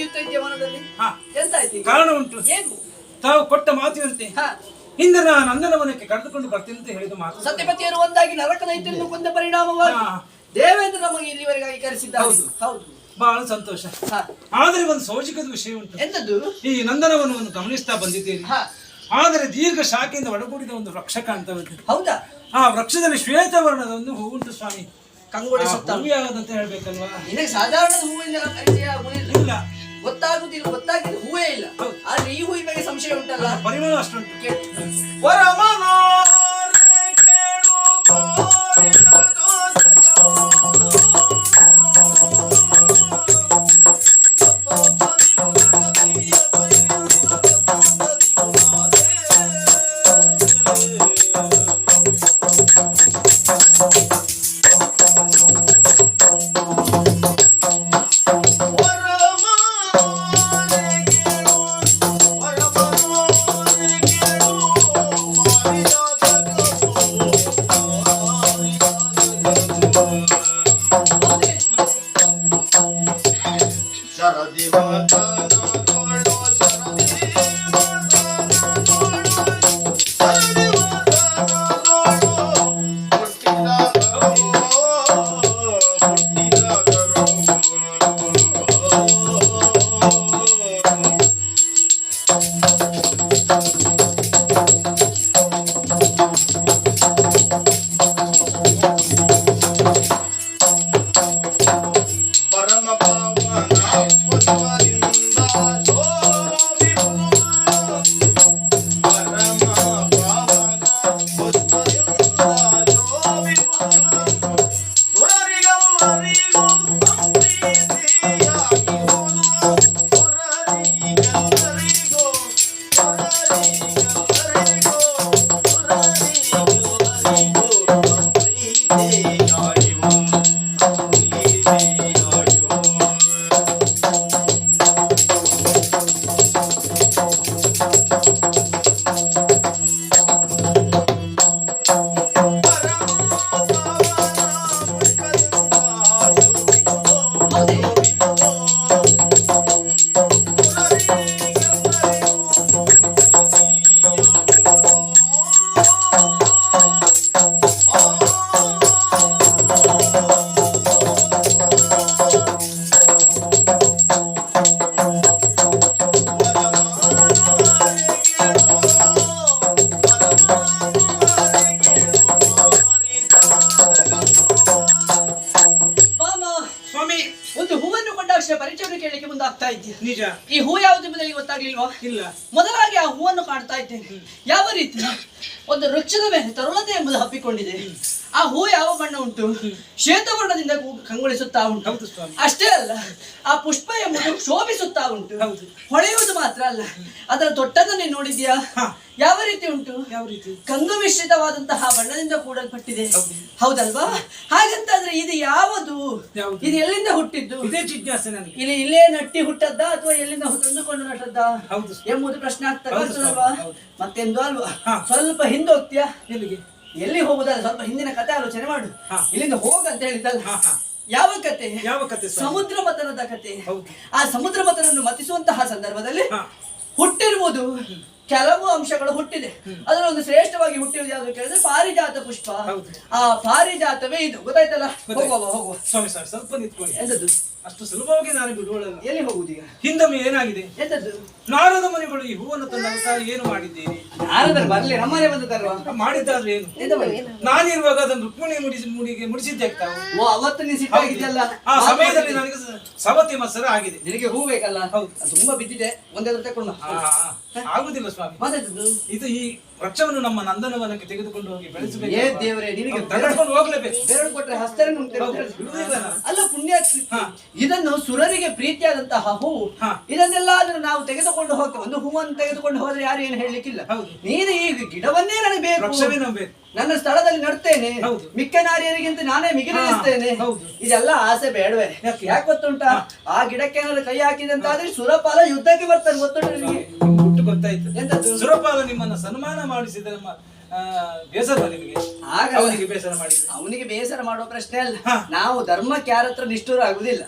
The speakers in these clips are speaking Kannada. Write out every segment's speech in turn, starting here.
ಹರುಷದಿಂದ ಕುಣಿಯುತ್ತಾ ಇದೆಯಾ ಮನದಲ್ಲಿ? ಹಾ. ಎಂತಾಯ್ತು ಕಾರಣ ಉಂಟು. ಏನು? ತಾವು ಕೊಟ್ಟ ಮಾತಿನಂತೆ. ಹಾ. ಹಿಂದೆ ನಾನು ನಂದನವನಕ್ಕೆ ಕರೆದುಕೊಂಡು ಬರ್ತೀನಿ ಅಂತ ಹೇಳಿದ ಮಾತು. ಸತ್ಯಪತಿಯರು ಒಂದಾಗಿ ನರಕ ದೈತ್ಯರನ್ನು ಕೊಂದ ಪರಿಣಾಮವಾಗಿ. ದೇವೇಂದ್ರ ನಮಗೆ ಇಲ್ಲಿವರೆಗಾಗಿ ಕರೆಸಿದ್ದ ಹೌದು. ಹೌದು. ಬಹಳ ಸಂತೋಷ. ಆದರೆ ಒಂದು ಸೋಜಿಕದ ವಿಷಯ ಉಂಟು. ಎಂತದ್ದು? ಈ ನಂದನವನವನ್ನು ಗಮನಿಸ್ತಾ ಬಂದಿದ್ದೇನೆ. ಆದರೆ ದೀರ್ಘ ಶಾಖೆಯಿಂದ ಒಡಗೂಡಿದ ಒಂದು ವೃಕ್ಷ ಅಂತ ಹೌದಾ? ಆ ವೃಕ್ಷದಲ್ಲಿ ಶ್ವೇತವರ್ಣದ ಒಂದು ಹೂ ಉಂಟು ಸ್ವಾಮಿ. ಕಂಗೊಳಿ ಆ ಸುತ್ತ ಯಾವ್ದಂತ ಹೇಳ್ಬೇಕಲ್ವಾ ಸಾಧಾರಣ ಹೂವಿನ ಇಲ್ಲ. ಗೊತ್ತಾಗುದಿಲ್ಲ ಗೊತ್ತಾಗಿದ್ದು ಹೂವೇ ಇಲ್ಲ. ಆದ್ರೆ ಈ ಹೂವಿನ ಬಗ್ಗೆ ಸಂಶಯ ಉಂಟಲ್ಲ ಪರಿಮಳ ಅಷ್ಟುಂಟು ಕೇಳು. Saradiva. Oh, ಹೂವನ್ನು ಪರಿಚಯ ಪರಿಚಯವನ್ನು ಕೇಳಲಿಕ್ಕೆ ಮುಂದಾಗ್ತಾ ಇದ್ದೀನಿ ನಿಜ. ಈ ಹೂ ಯಾವುದು ಎಂಬುದಾಗಿ ಗೊತ್ತಾಗ್ಲಿಲ್ವಾ? ಇಲ್ಲ. ಮೊದಲಾಗಿ ಆ ಹೂವನ್ನು ಕಾಣ್ತಾ ಇದ್ದೇನೆ. ಯಾವ ರೀತಿ? ಒಂದು ವೃಕ್ಷದ ಮೇಲೆ ತರುಣತೆ ಎಂಬುದು ಹಬ್ಬಿಕೊಂಡಿದೆ. ಆ ಹೂ ಯಾವ ಬಣ್ಣ ಉಂಟು? ಶ್ವೇತವರ್ಣದಿಂದ ಕಂಗೊಳಿಸುತ್ತಾ ಉಂಟು. ಅಷ್ಟೇ ಅಲ್ಲ ಆ ಪುಷ್ಪ ಎಂಬುದು ಶೋಭಿಸುತ್ತಾ ಉಂಟು. ಹೊಳೆಯುವುದು ಮಾತ್ರ ಅಲ್ಲ. ಅದರ ತೊಟ್ಟದನ್ನೇ ನೋಡಿದ್ಯಾ? ಯಾವ ರೀತಿ ಉಂಟು? ಯಾವ ರೀತಿ? ಕಂಗು ಮಿಶ್ರಿತವಾದಂತಹ ಬಣ್ಣದಿಂದ ಕೂಡಲ್ಪಟ್ಟಿದೆ. ಹೌದು. ಹೌದಲ್ವಾ? ಹಾಗಂತಾದ್ರೆ ಇದು ಯಾವುದು? ಇದು ಎಲ್ಲಿಂದ ಹುಟ್ಟಿದ್ದು? ಇದೇ ಜಿಜ್ಞಾಸೆ ನನಗೆ. ಇಲ್ಲಿ ಇಲ್ಲೇ ನಟ್ಟಿ ಹುಟ್ಟದ್ದ ಅಥವಾ ಎಲ್ಲಿಂದ ತಂದುಕೊಂಡು ನಟ್ಟದ್ದ ಹೌದು. ಎಂಬುದು ಪ್ರಶ್ನೆ ಆಗ್ತದೆ. ಮತ್ತೆಂದು ಅಲ್ವಾ. ಸ್ವಲ್ಪ ಹಿಂದೆ ಹೋಗ್ತೀಯಾ ಎಲ್ಲಿಗೆ? ಎಲ್ಲಿ ಹೋಗುದಲ್ಲ ಸ್ವಲ್ಪ ಹಿಂದಿನ ಕಥೆ ಆಲೋಚನೆ ಮಾಡು. ಇಲ್ಲಿಂದ ಹೋಗ ಅಂತ ಹೇಳಿದ್ದಲ್ಲ. ಯಾವ ಕತೆ ಯಾವ ಕತೆ ಸಮುದ್ರ ಮತನದ ಕತೆ ಹೌದು. ಆ ಸಮುದ್ರ ಮತನನ್ನು ಮತಿಸುವಂತಹ ಸಂದರ್ಭದಲ್ಲಿ. ಹುಟ್ಟಿರುವುದು ಕೆಲವು ಅಂಶಗಳು ಹುಟ್ಟಿದೆ. ಅದರ ಒಂದು ಶ್ರೇಷ್ಠವಾಗಿ ಹುಟ್ಟಿರುವುದು ಯಾವ್ದು ಕೇಳಿದ್ರೆ ಪಾರಿಜಾತ ಪುಷ್ಪ. ಆ ಪಾರಿಜಾತವೇ ಇದು. ಗೊತ್ತಾಯ್ತಲ್ಲ? ಹೋಗುವ ಹೋಗುವ ಸ್ವಾಮಿ ಸರ್ ಸ್ವಲ್ಪ ನಿಂತ್ಕೊಳ್ಳಿ. ಎಂತದ್ದು? ಅಷ್ಟು ಸುಲಭವಾಗಿ ನಾನು ಬಿಡುವಳಲ್ಲ ಎಲ್ಲಿ ಹೋಗುದೀಗ ಹಿಂದಮ್ಮ ಏನಾಗಿದೆ? ಎಂತದ್ದು? ನಾರದ ಮನೆಗಳು ಈ ಹೂವನ್ನು ತಂದಾಗ ಏನು ಮಾಡಿದ್ದೀರಿ ಯಾರಾದ್ರೂ ಬರ್ಲಿ ನಮ್ಮನೆ ಬಂದು ತರುವ. ಮಾಡಿದ್ದಾದ್ರೆ ಏನು? ಎಂತ ಮಾಡಿ ನಾನಿರುವಾಗ ಅದನ್ನು ರುಕ್ಮಿಣಿ ಮುಡಿಸಿ ಮುಡಿಗೆ ಮುಡಿಸಿದ್ದೆ ಆಗ್ತಾವು ಓ ಅವತ್ತು ನೀ ಆ ಸಮಯದಲ್ಲಿ ನನಗೆ ಸವತಿ ಮತ್ಸರ ಆಗಿದೆ. ನಿನಗೆ ಹೂ ಬೇಕಲ್ಲ? ಹೌದು. ತುಂಬಾ ಬಿದ್ದಿದೆ. ಒಂದೇ ತಕೊಂಡು ಆಗುದಿಲ್ಲ ಸ್ವಾಮಿ. ಇದು ಈ ವೃಕ್ಷವನ್ನು ನಮ್ಮ ನಂದನವನಕ್ಕೆ ತೆಗೆದುಕೊಂಡು ಹೋಗಿ ಏ ಬೆಳೆಸಬೇಕು ದೇವರೇ ನಿನಗೆ ಹೋಗ್ಲೇಬೇಕು. ಬೆರಳು ಬಿಡುವುದಿಲ್ಲ ನಾನು. ಅಲ್ಲ. ಇದನ್ನು ಸುರರಿಗೆ ಪ್ರೀತಿಯಾದಂತಹ ಹೂವು ಇದನ್ನೆಲ್ಲ ಇದನ್ನೆಲ್ಲಾದ್ರೂ ನಾವು ತೆಗೆದುಕೊಂಡು ಹೋಗ್ತೇವೆ. ಒಂದು ಹೂವನ್ನು ತೆಗೆದುಕೊಂಡು ಹೋದ್ರೆ ಯಾರು ಏನು ಹೇಳಲಿಕ್ಕಿಲ್ಲ. ನೀನು ಈಗ ಗಿಡವನ್ನೇ ನನಗೆ ಬೇಕು. ನನ್ನ ಸ್ಥಳದಲ್ಲಿ ನಡ್ತೇನೆ. ಹೌದು. ಮಿಕ್ಕ ನಾರಿಯರಿಗಿಂತ ನಾನೇ ಮಿಗಿಲಿಸ್ತೇನೆ. ಇದೆಲ್ಲ ಆಸೆ ಬೇಡವೇ. ಯಾಕೆ? ಗೊತ್ತುಂಟ? ಆ ಗಿಡಕ್ಕೆ ಏನಾದ್ರು ಕೈ ಹಾಕಿದಂತಾದ್ರೆ ಸುರಪಾಲ ಯುದ್ಧಕ್ಕೆ ಬರ್ತಾನೆ ಗೊತ್ತುಂಟು ನಿಮಗೆ ಗೊತ್ತಾಯ್ತು ಸುರಪಾಲ ನಿಮ್ಮನ್ನ ಸನ್ಮಾನ ಮಾಡಿಸಿದ ನಮ್ಮ ಬೇಸರ ನಿಮಗೆ? ಆಗ ಅವನಿಗೆ ಬೇಸರ ಮಾಡಿದ್ರು? ಅವನಿಗೆ ಬೇಸರ ಮಾಡುವ ಪ್ರಶ್ನೆ ಅಲ್ಲ. ನಾವು ಧರ್ಮಕ್ಕೆ ಯಾರತ್ರ ನಿಷ್ಠೂರ ಆಗುದಿಲ್ಲ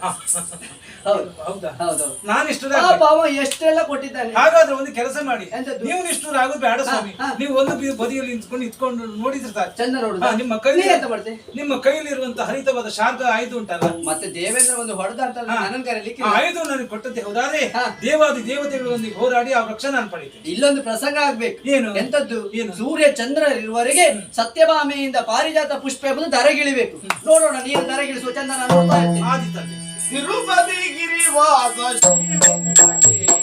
ಹೌದು ಹೌದಾ ಹೌದು. ನಾನು ಇಷ್ಟು ಪಾಪ ಅವ ಎಷ್ಟೆಲ್ಲ ಕೊಟ್ಟಿದ್ದಾನೆ? ಹಾಗಾದ್ರೆ ಒಂದು ಕೆಲಸ ಮಾಡಿ. ಎಂತದ್ದು? ನೀವು ನಿಷ್ಠೂರ ಆಗೋದು ಬೇಡ ಸ್ವಾಮಿ. ಹಾ, ಹಾ. ನೀವು ಒಂದು ಬಿ- ಬದಿಯಲ್ಲಿ ನಿಂತ್ಕೊಂಡು ಇಟ್ಕೊಂಡು ನೋಡಿದ್ರೆ ಸಾಕು. ಚಂದ ನೋಡುದ ಹಾ, ನಿಮ್ಮ ಕೈಲಿ ಅಂತ ಎಂತ ನಿಮ್ಮ ನಿಮ್ಮ ಕೈಯಲ್ಲಿರುವಂತಹ ಹರಿತವಾದ ಶಾರ್ದ ಆಯ್ದು ಉಂಟಲ್ಲ? ಮತ್ತೆ ದೇವೇಂದ್ರ ಒಂದು ಹೊಡೆದ ಅಂತ ಹಾ. ನನ್ನ ಕರೀಲಿಕ್ಕೆ ಆ ಆಯುಧ ನನಗೆ ಕೊಟ್ಟದ್ದೆ ಹೌದಾದ್ರೆ? ಹಾ. ದೇವಾದಿ ದೇವತೆಗಳೊಂದಿಗೆ ಹೋರಾಡಿ ಆ ವೃಕ್ಷ ನಾನು ಪಡೀತೇನೆ ಇಲ್ಲೊಂದು ಪ್ರಸಂಗ ಆಗ್ಬೇಕು. ಏನು? ಎಂತದ್ದು? ಏನು? ಸೂರ್ಯ ಚಂದ್ರರಿರುವವರೆಗೆ ಸತ್ಯಭಾಮೆಯಿಂದ ಪಾರಿಜಾತ ಪುಷ್ಪ ಎಂಬುದು ದರಗಿಳಿಬೇಕು ನೋಡೋಣ ನೀನು ದರಗಿಳಿಸುವ ಚಂದ ನಾನು ನೋಡ್ತಾ ಇರ್ತೀನಿ. ತಿರುಪತಿ ಗಿರಿವಾಸ ಮರಿದೊಂದೆಯನ್ನು